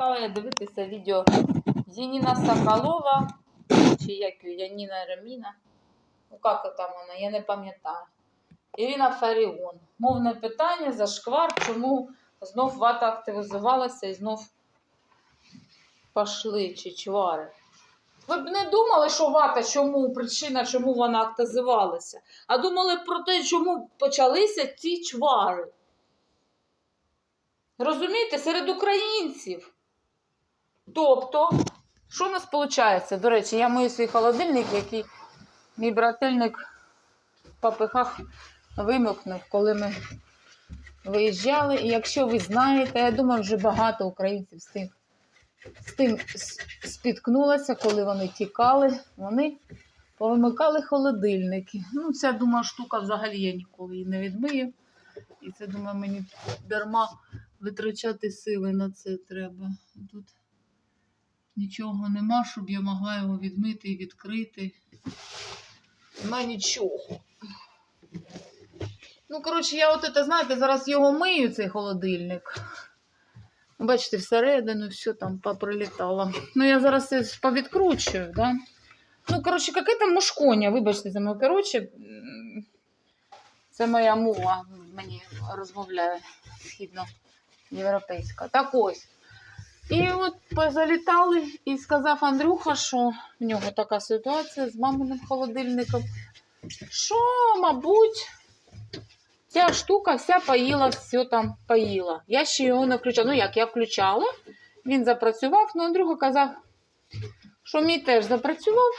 стала я дивитися відео Яніна Соколова, чи як Яніна Реміна. Ну, як там вона, я не пам'ятаю. Ірина Фаріон. Мовне питання, зашквар, чому знов вата активізувалася і знов пішли чи чвари. Ви б не думали, що вата, чому причина, чому вона активізувалася, а думали про те, чому почалися ці чвари. Розумієте, серед українців. Тобто, що у нас виходить? До речі, я мию свій холодильник, який мій брательник в папихах вимикнув, коли ми виїжджали. І якщо ви знаєте, я думаю, вже багато українців з тим, з тим спіткнулося, коли вони тікали, вони повимикали холодильники. Ну, ця, думаю, штука взагалі я ніколи її не відмию. І це, думаю, мені дарма витрачати сили на це треба. Тут нічого нема, щоб я могла його відмити і відкрити. Нема нічого. Ну, коротше, я от це, знаєте, зараз його мию, цей холодильник. Бачите, всередину все там поприлітало. Ну, я зараз це повідкручую, да? Ну, коротше, яке там мушконя, вибачте за мене. Коротше, це моя мова мені розмовляє східноєвропейська. Так ось. І от позалітали і сказав Андрюха, що в нього така ситуація з маминим холодильником. Що, мабуть, ця штука вся поїла, все там поїла. Я ще його не включала. Ну як, я включала, він запрацював, ну Андрюха казав, що мій теж запрацював,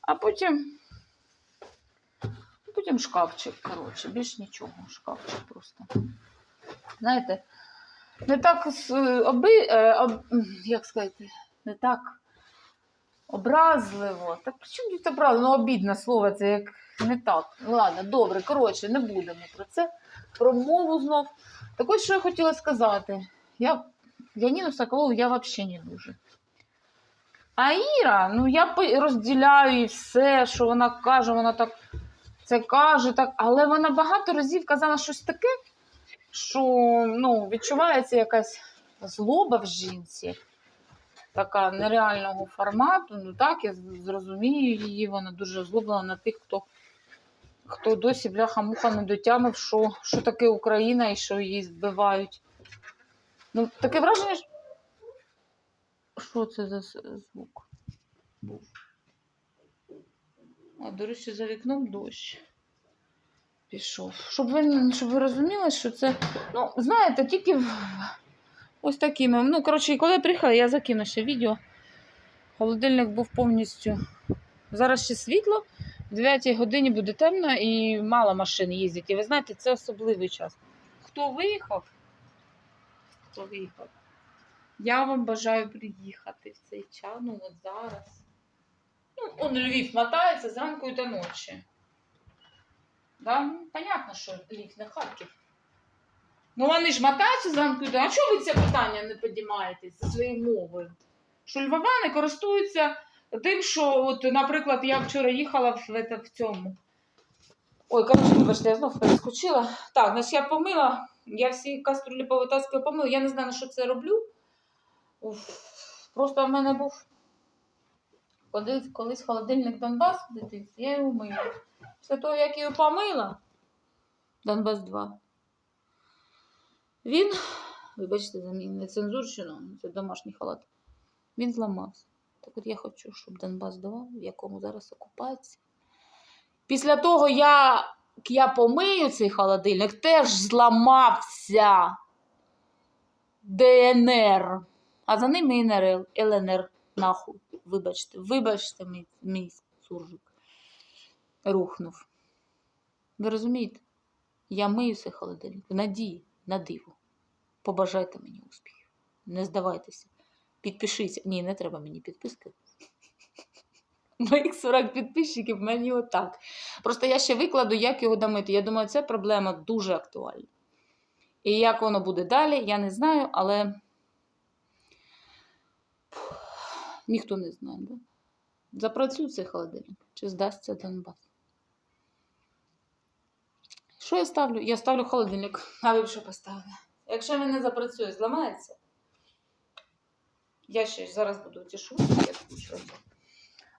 а потім. Потім шкафчик, коротше, більш нічого, шкафчик просто. Знаєте, не так с- оби, е, об, як сказати, не так образливо. Так чому тут образливо? Ну, обідне слово, це як не так. Ладно, добре, коротше, не будемо про це. Про мову знов. Так ось що я хотіла сказати. Я Яніну Соколову я взагалі не дуже. А Іра, ну я розділяю їй все, що вона каже, вона так це каже, так, але вона багато разів казала щось таке, що ну, відчувається якась злоба в жінці, така нереального формату. Ну так, я зрозумію її, вона дуже озлоблена на тих, хто, хто досі бляха-муха не дотямив, що, що таке Україна і що її збивають. Ну, таке враження, що. Що це за звук? А, до речі, за вікном дощ пішов. Щоб ви, щоб ви розуміли, що це, ну, знаєте, тільки в- ось такими. Ну, коротше, коли я приїхала, я закину ще відео. Холодильник був повністю. Зараз ще світло, в 9 годині буде темно і мало машин їздять. І ви знаєте, це особливий час. Хто виїхав? Хто виїхав? Я вам бажаю приїхати в цей час, ну от зараз. Ну, он Львів мотається зранку до ночі. Да? Ну, понятно, що Львів не Харків. Ну вони ж мотаються зранку А чого ви це питання не підіймаєте за своєю мовою? Що львовани користуються тим, що, от, наприклад, я вчора їхала в, в, цьому. Ой, коротше, вибачте, я знов перескочила. Так, значить я помила, я всі каструлі повитаскую помила. Я не знаю, на що це роблю. Уф. Просто в мене був колись, холодильник Донбас я його мила. Після того, як його помила, Донбас 2, він, вибачте за мій нецензурщину, це домашній халат, він зламався. Так от я хочу, щоб Донбас 2, в якому зараз окупація. Після того, як я помию цей холодильник, теж зламався ДНР. А за ним і НРЛ, ЛНР, нахуй. Вибачте, вибачте, мій, мій суржик рухнув. Ви розумієте? Я мию цей холодильник в надії, на диво. Побажайте мені успіхів. Не здавайтеся. Підпишіться. Ні, не треба мені підписки. Моїх 40 підписчиків мені отак. Просто я ще викладу, як його домити. Я думаю, ця проблема дуже актуальна. І як воно буде далі, я не знаю, але ніхто не знає, да? Запрацює цей холодильник, чи здасться Донбас. Що я ставлю? Я ставлю холодильник, а ви б що поставили? Якщо він не запрацює, зламається. Я ще зараз буду я скучила.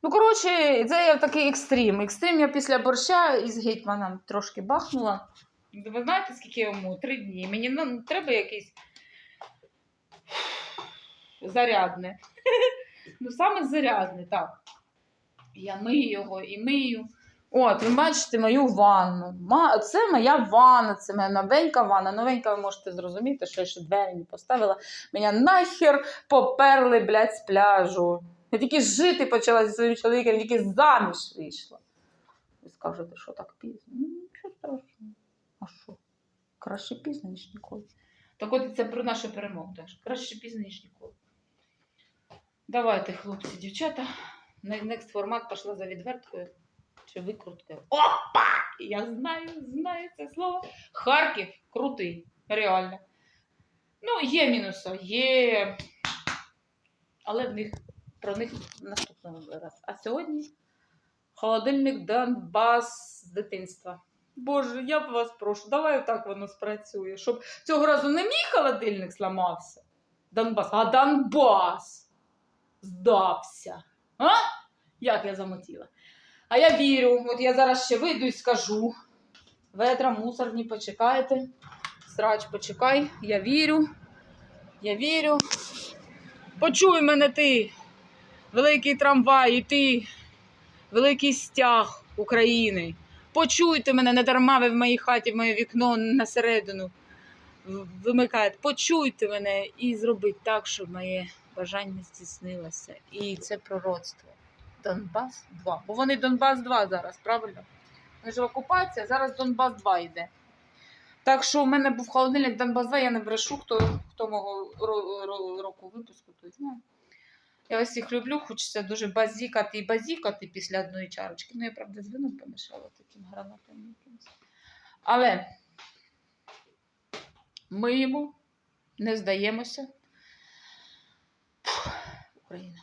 Ну, коротше, це я такий екстрім. Екстрім я після борща із гетьманом трошки бахнула. Ви знаєте, скільки йому? Три дні. Мені ну, треба якийсь зарядне. Ну, саме зарядне, так. Я мию його і мию. От, ви бачите мою ванну. Це моя ванна, це моя новенька ванна. Новенька ви можете зрозуміти, що я ще двері не поставила. Мене нахер поперли, блядь, з пляжу. Я тільки жити почала зі своїм чоловіком, тільки заміж вийшла. Ви скажете, що так пізно? Ну, нічого страшного. А що? Краще пізно, ніж ніколи. Так от це про нашу перемогу теж. Краще пізно, ніж ніколи. Давайте, хлопці, дівчата. Next формат пішла за відверткою чи викруткою. Опа! Я знаю, знаю це слово. Харків крутий, реально. Ну, є мінуси, є. Але в них про них наступного раз. А сьогодні холодильник Донбас з дитинства. Боже, я б вас прошу, давай так воно спрацює, щоб цього разу не мій холодильник зламався. Донбас, а Донбас здався. А? Як я замотіла. А я вірю, от я зараз ще вийду і скажу. Ведра, мусорні, почекайте. Срач, почекай, я вірю. Я вірю. Почуй мене ти, великий трамвай, і ти, великий стяг України. Почуйте мене, не дарма ви в моїй хаті, в моє вікно на середину вимикаєте. Почуйте мене і зробіть так, щоб моє бажання здійснилося. І це пророцтво. Донбас 2. Бо вони Донбас 2 зараз, правильно? Вони ж а зараз Донбас 2 йде. Так що у мене був холодильник Донбас 2, я не брешу, хто, хто мого ро- ро- року випуску, той знає. Я вас всіх люблю, хочеться дуже базікати і базікати після одної чарочки. Ну, я, правда, з вином помішала таким гранатом якимось. Але миємо, не здаємося. Фух, Україна.